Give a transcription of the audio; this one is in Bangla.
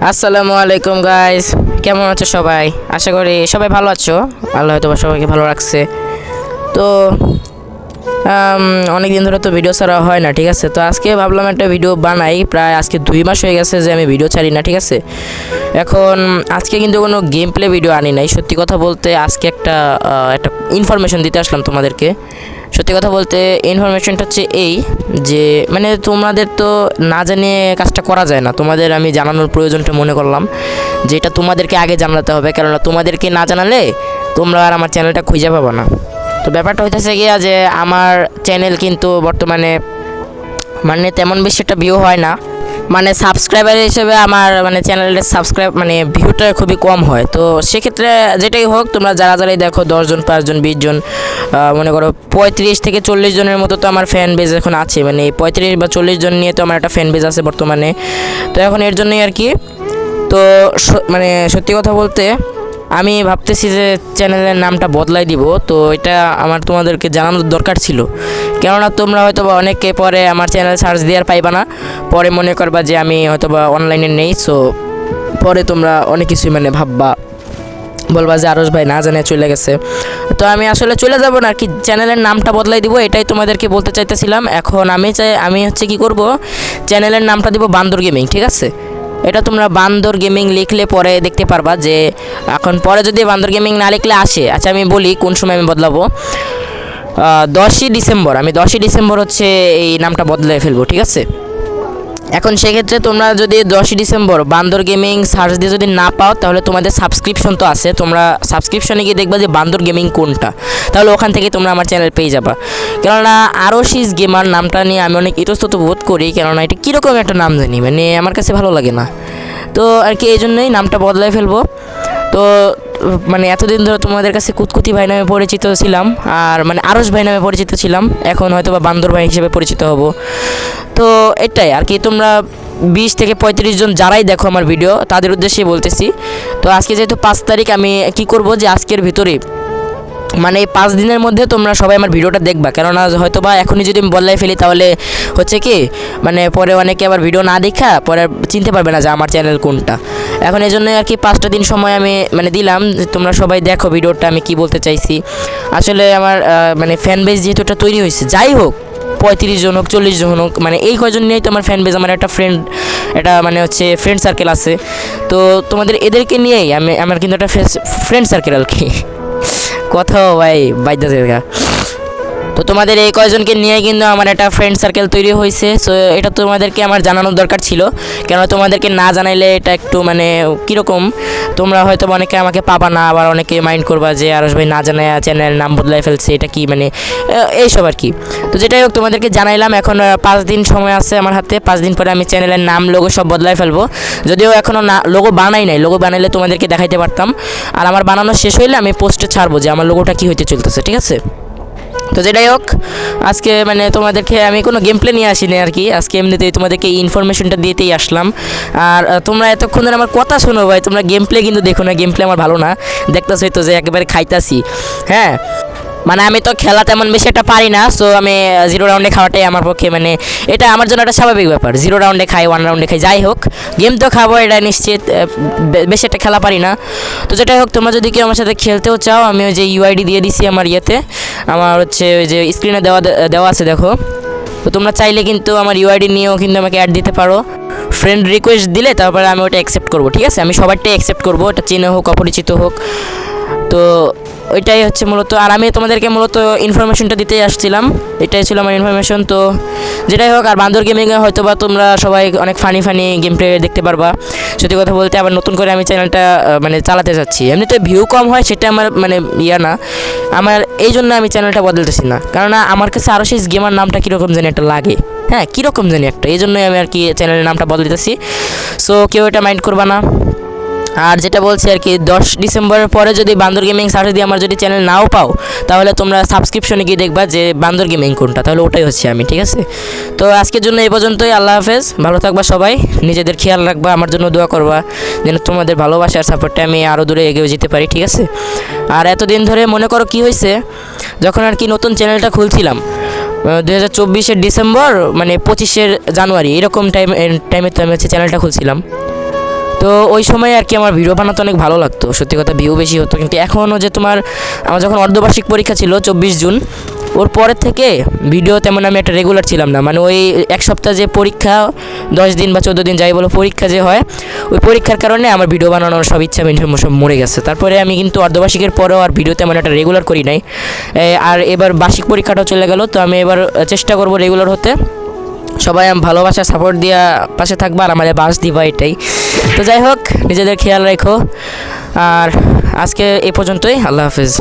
আসসালামু আলাইকুম গাইস কেমন আছো সবাই? আশা করি সবাই ভালো আছো। আল্লাহ হয়তো সবাইকে ভালো রাখছে। তো অনেক দিন ধরে তো ভিডিও ছাড়া হয় না, ঠিক আছে? তো আজকে ভাবলাম একটা ভিডিও বানাই। প্রায় আজকে দুই মাস হয়ে গেছে যে আমি ভিডিও ছাড়ি না, ঠিক আছে? এখন, আজকে কিন্তু কোনো গেম প্লে ভিডিও আনি নাই। সত্যি কথা বলতে, আজকে একটা একটা ইনফরমেশন দিতে আসলাম তোমাদেরকে। সত্যি কথা বলতে ইনফরমেশনটা হচ্ছে এই যে মানে তোমাদের তো না জানিয়ে কাজটা করা যায় না। তোমাদের আমি জানানোর প্রয়োজনটা মনে করলাম যে, এটা তোমাদেরকে আগে জানাতে হবে। কেননা তোমাদেরকে না জানালে তোমরা আর আমার চ্যানেলটা খুঁজে পাবো না। তো ব্যাপারটা হইতেছে গিয়া যে, আমার চ্যানেল কিন্তু বর্তমানে মানে তেমন বেশি একটা ভিউ হয় না। মানে সাবস্ক্রাইবার হিসেবে আমার মানে চ্যানেলের সাবস্ক্রাইব মানে ভিউটা খুবই কম হয়। তো সেক্ষেত্রে যেটাই হোক, তোমরা যারা যারাই দেখো দশজন পাঁচজন বিশজন মনে করো পঁয়ত্রিশ থেকে চল্লিশ জনের মতো তো আমার ফ্যান বেজ এখন আছে। মানে পঁয়ত্রিশ বা চল্লিশ জন নিয়ে তো আমার একটা ফ্যান বেজ আছে বর্তমানে। তো এখন এর জন্যই আর কি। তো মানে সত্যি কথা বলতে আমি ভাবতেছি যে চ্যানেলের নামটা বদলাই দিব, তো এটা আমার তোমাদেরকে জানানোর দরকার ছিল। কেননা তোমরা হয়তো বা অনেকে পরে আমার চ্যানেল সার্চ দেওয়ার পাইবা না, পরে মনে করবা যে আমি হয়তো বা অনলাইনে নেই সো পরে তোমরা অনেক কিছুই মানে ভাববা। বলবা যে আরস ভাই না জানে চলে গেছে। তো আমি আসলে চলে যাব না কি চ্যানেলের নামটা বদলাই দিব, এটাই তোমাদেরকে বলতে চাইতেছিলাম। এখন আমি চাই, আমি হচ্ছে কি করব, চ্যানেলের নামটা দিব বান্দর গেমিং ঠিক আছে? এটা তোমরা বান্দর গেমিং লিখলে পরে দেখতে পারবা যে এখন পরে যদি বান্দর গেমিং না লিখলে আসে। আচ্ছা আমি বলি কোন সময় আমি বদলাবো। দশই ডিসেম্বর, আমি দশই ডিসেম্বর হচ্ছে এই নামটা বদলে ফেলব, ঠিক আছে? এখন সেক্ষেত্রে তোমরা যদি দশই ডিসেম্বর বান্দর গেমিং সার্চ দিয়ে যদি না পাও, তাহলে তোমাদের সাবস্ক্রিপশন তো আছে। তোমরা সাবস্ক্রিপশনে গিয়ে দেখবা যে বান্দর গেমিং কোনটা। তাহলে ওখান থেকে তোমরা আমার চ্যানেল পেয়ে যাবা। কেননা আরও সিজ গেমার নামটা নিয়ে আমি অনেক ইতস্তত বোধ করি, কেননা এটা কীরকম একটা নাম জানি মানে আমার কাছে ভালো লাগে না। তো আর কি, এই জন্যই নামটা বদলাই ফেলব। তো মানে এতদিন ধরে তোমাদের কাছে কুতকুতি ভাই নামে পরিচিত ছিলাম, আর মানে আরস ভাই নামে পরিচিত ছিলাম, এখন হয়তো বা বান্দর ভাই হিসেবে পরিচিত হব। তো এটাই, আর কি তোমরা বিশ থেকে পঁয়ত্রিশ জন যারাই দেখো আমার ভিডিও তাদের উদ্দেশ্যে বলতেছি। তো আজকে যেহেতু পাঁচ তারিখ, আমি কি করব যে আজকের ভিতরে মানে এই পাঁচ দিনের মধ্যে তোমরা সবাই আমার ভিডিওটা দেখবা। কেননা হয়তো বা এখনই যদি আমি বদলাই ফেলি তাহলে হচ্ছে কি মানে পরে অনেকে আবার ভিডিও না দেখা, পরে চিনতে পারবে না যে আমার চ্যানেল কোনটা। এখন এই জন্যই আর কি পাঁচটা দিন সময় আমি মানে দিলাম, তোমরা সবাই দেখো ভিডিওটা আমি কি বলতে চাইছি। আসলে আমার মানে ফ্যান বেস যেহেতু এটা তৈরি হয়েছে, যাই হোক, পঁয়ত্রিশ জন হোক, চল্লিশ জন হোক মানে এই কয়জন নিয়েই তো আমার ফ্যান বেজ আমার একটা ফ্রেন্ড এটা মানে হচ্ছে ফ্রেন্ড সার্কেল আছে। তো তোমাদের এদেরকে নিয়েই আমি, আমার কিন্তু একটা ফ্রেন্ড সার্কেল আর কি। কথাও ভাই জায়গা তো তোমাদের এই কয়জনকে নিয়ে কিন্তু আমার একটা ফ্রেন্ড সার্কেল তৈরি হয়েছে। সো এটা তোমাদেরকে আমার জানানোর দরকার ছিল। কেন তোমাদেরকে না জানাইলে এটা একটু মানে কীরকম? তোমরা হয়তো অনেকে আমাকে পাবা না, আবার অনেকে মাইন্ড করবা যে আরস ভাই না জানায় চ্যানেল নাম বদলাই ফেলছে, এটা কি মানে এইসব আর কি। তো যেটাই হোক, তোমাদেরকে জানাইলাম, এখন পাঁচ দিন সময় আছে আমার হাতে, পাঁচ দিন পরে আমি চ্যানেলের নাম লোগো সব বদলাই ফেলব। যদিও এখনও না লোগো বানাই নাই লোগো বানাইলে তোমাদেরকে দেখাইতে পারতাম। আর আমার বানানো শেষ হইলে আমি পোস্টে ছাড়বো যে আমার লোগোটা কী হইতে চলতেছে, ঠিক আছে? তো যেটাই হোক, আজকে মানে তোমাদেরকে আমি কোনো গেম প্লে নিয়ে আসিনি আর কি। আজকে এমনিতেই তোমাদেরকে এই ইনফরমেশনটা দিতেই আসলাম। আর তোমরা এতক্ষণ ধরে আমার কথা শোনো ভাই, তোমরা গেম প্লে কিন্তু দেখো না গেম প্লে আমার ভালো না। দেখতেছো তো যে একেবারে খাইতাছি। হ্যাঁ? মানে আমি তো খেলা তেমন বেশি একটা পারি না সো আমি জিরো রাউন্ডে খাওয়াটাই আমার পক্ষে মানে এটা আমার জন্য একটা স্বাভাবিক ব্যাপার। জিরো রাউন্ডে খাই ওয়ান রাউন্ডে খাই, যাই হোক গেম তো খাব, এটা নিশ্চিত বেশি একটা খেলা পারি না। তো যেটাই হোক, তোমরা যদি কেউ আমার সাথে খেলতেও চাও, আমি ওই যে ইউআইডি দিয়ে দিছি আমার ইয়েতে, আমার হচ্ছে ওই যে স্ক্রিনে দেওয়া দেওয়া আছে, দেখো। তো তোমরা চাইলে কিন্তু আমার ইউআইডি নিয়েও কিন্তু আমাকে অ্যাড দিতে পারো। ফ্রেন্ড রিকোয়েস্ট দিলে তারপরে আমি ওটা অ্যাকসেপ্ট করব, ঠিক আছে? আমি সবারটাই অ্যাকসেপ্ট করব, ওটা চেনে হোক, অপরিচিত হোক। তো ওইটাই হচ্ছে মূলত। আর আমি তোমাদেরকে মূলত ইনফরমেশনটা দিতেই আসছিলাম। এটাই ছিল আমার ইনফরমেশন তো যেটাই হোক, আর বান্দর গেমিংয়ে হয়তো বা তোমরা সবাই অনেক ফানি ফানি গেম প্লে দেখতে পারবা। সত্যি কথা বলতে, আবার নতুন করে আমি চ্যানেলটা মানে চালাতে চাচ্ছি এমনিতে ভিউ কম হয়, সেটা আমার মানে ইয়া না। আমার এই জন্য আমি চ্যানেলটা বদলতেছি না। কারণ আমার কাছে আরও সেই গেমার নামটা কীরকম জানি একটা লাগে। হ্যাঁ কীরকম জানি একটা। এই জন্যই আমি আর কি চ্যানেলের নামটা বদলতেছি। সো কেউ এটা মাইন্ড করবা না। আর যেটা বলছি আর কি, দশ ডিসেম্বরের পরে যদি বান্দর গেমিং সার্চ দিয়ে আমার যদি চ্যানেল নাও পাও, তাহলে তোমরা সাবস্ক্রিপশনে গিয়ে দেখবা যে বান্দর গেমিং কোনটা, তাহলে ওটাই হচ্ছে আমি, ঠিক আছে? তো আজকের জন্য এই পর্যন্তই, আল্লাহ হাফেজ, ভালো থাকবা সবাই, নিজেদের খেয়াল রাখবা, আমার জন্য দোয়া করবা, যেন তোমাদের ভালোবাসা আর সাপোর্টে আমি আরও দূরে এগিয়ে যেতে পারি, ঠিক আছে? আর এতদিন ধরে মনে করো কি হয়েছে, যখন আর কি নতুন চ্যানেলটা খুলছিলাম দু হাজার ডিসেম্বর মানে পঁচিশের জানুয়ারি, এরকম টাইম টাইমে তো আমি হচ্ছে চ্যানেলটা খুলছিলাম। তো ওই সময় আর কি আমার ভিডিও বানাতে অনেক ভালো লাগতো। সত্যি কথা ভিউ বেশি হতো। কিন্তু এখনও যে তোমার আমার যখন অর্ধবার্ষিক পরীক্ষা ছিল চব্বিশ জুন, ওর পরের থেকে ভিডিও তেমন আমি একটা রেগুলার ছিলাম না। মানে ওই এক সপ্তাহ যে পরীক্ষা, দশ দিন বা চোদ্দ দিন যাই বলো পরীক্ষা যে হয়, ওই পরীক্ষার কারণে আমার ভিডিও বানানোর সব ইচ্ছা সব মরে গেছে। তারপরে আমি কিন্তু অর্ধবার্ষিকের পরেও আর ভিডিও তেমন একটা রেগুলার করি নাই। আর এবার বার্ষিক পরীক্ষাটাও চলে গেল। তো আমি এবার চেষ্টা করব রেগুলার হতে। সবাই আম ভালোবাসা সাপোর্ট দিয়া পাশে থাকবা আর আমাদের বাস দিবা এটাই। তো যাই হোক নিজেদের খেয়াল রাখো। আর আজকে এ পর্যন্তই আল্লাহ হাফিজ।